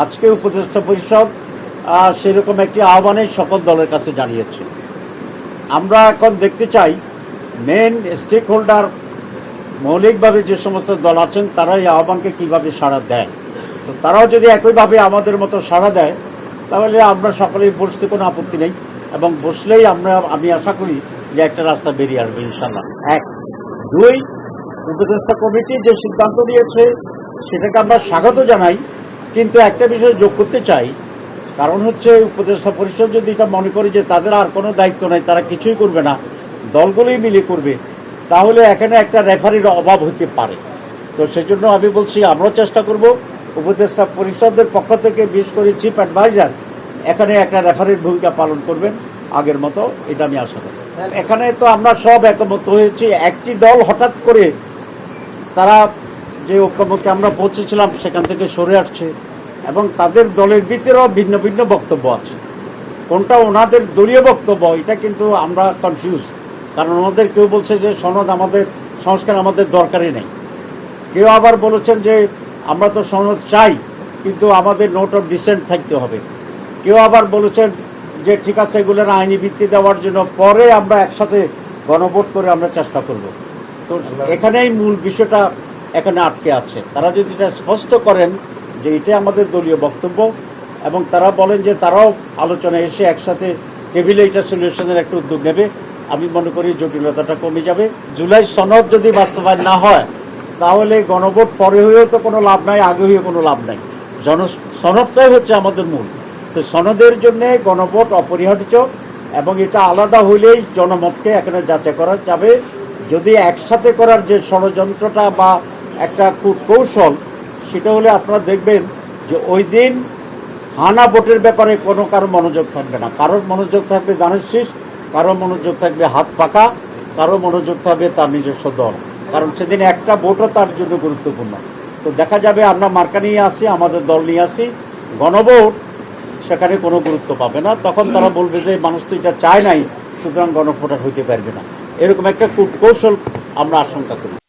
আজকে উপদেষ্টা পরিষদ সেরকম একটি আহ্বানে সকল দলের কাছে জানিয়েছে। আমরা এখন দেখতে চাই মেন স্টেক হোল্ডার মৌলিকভাবে যে সমস্ত দল আছেন, তারা এই আহ্বানকে কীভাবে সাড়া দেয়? তো তারাও যদি একইভাবে আমাদের মতো সাড়া দেয়, তাহলে আমরা সকলেই বসতে কোনো আপত্তি নেই, এবং বসলেই আমরা, আমি আশা করি যে একটা রাস্তা বেরিয়ে আসবে ইনশাল্লাহ এক। দুই, উপদেষ্টা কমিটি যে সিদ্ধান্ত নিয়েছে, সেটাকে আমরা স্বাগত জানাই। কিন্তু একটা বিষয় যোগ করতে চাই, কারণ হচ্ছে উপদেষ্টা পরিষদ যদি এটা মনে করে যে তাদের আর কোনো দায়িত্ব নাই, তারা কিছুই করবে না, দলগুলোই মিলে করবে, তাহলে এখানে একটা রেফারির অভাব হতে পারে। তো সেজন্য আমি বলছি, আমরাও চেষ্টা করব উপদেষ্টা পরিষদের পক্ষ থেকে, বিশেষ করে চিফ অ্যাডভাইজার, এখানে একটা রেফারির ভূমিকা পালন করবেন আগের মতো, এটা আমি আশা করি। এখানে তো আমরা সব একমত হয়েছি, একটি দল হঠাৎ করে তারা যে ঐক্যমতে আমরা পৌঁছেছিলাম, সেখান থেকে সরে আসছে এবং তাদের দলের ভিতরেও ভিন্ন ভিন্ন বক্তব্য আছে। কোনটা ওনাদের দলীয় বক্তব্য, এটা কিন্তু আমরা কনফিউজ কারণ ওনাদের কেউ বলছে যে সনদ আমাদের, সংস্কার আমাদের দরকারই নেই। কেউ আবার বলেছেন যে আমরা তো সনদ চাই, কিন্তু আমাদের নোট অফ ডিসেন্ট থাকতে হবে। কেউ আবার বলেছেন যে ঠিক আছে, এগুলোর আইনি ভিত্তি দেওয়ার জন্য পরে আমরা একসাথে গণভোট করে আমরা চেষ্টা করব। তো এখানেই মূল বিষয়টা এখানে আটকে আছে। তারা যদি এটা স্পষ্ট করেন যে এটা আমাদের দলীয় বক্তব্য এবং তারা বলেন যে তারাও আলোচনায় এসে একসাথে টেবিলে এটা সলিউশনের একটা উদ্যোগ নেবে, আমি মনে করি জটিলতাটা কমে যাবে। জুলাই সনদ যদি বাস্তবায়ন না হয়, তাহলে গণভোট পরে হয়েও তো কোনো লাভ নাই, আগে হয়েও কোনো লাভ নাই। জন সনদটাই হচ্ছে আমাদের মূল। তো সনদের জন্যে গণভোট অপরিহার্য এবং এটা আলাদা হইলেই জনমতকে এখানে যাচাই করা যাবে। যদি একসাথে করার যে ষড়যন্ত্রটা বা একটা কূটকৌশল সেটা হলে আপনারা দেখবেন যে ওই দিন হানা ভোটের ব্যাপারে কোনো কারও মনোযোগ থাকবে না। কারোর মনোযোগ থাকবে দানের শীষ, কারও মনোযোগ থাকবে হাত পাকা, কারও মনোযোগ থাকবে তার নিজস্ব দল। কারণ সেদিন একটা ভোটও তার জন্য গুরুত্বপূর্ণ। তো দেখা যাবে আমরা মার্কা নিয়ে আসি, আমাদের দল নিয়ে আসি, গণভোট, সেখানে কোনো গুরুত্ব পাবে না। তখন তারা বলবে যে মানুষ তো এটা চায় নাই, সুতরাং গণভোটার হইতে পারবে না। এরকম একটা কূটকৌশল আমরা আশঙ্কা করি।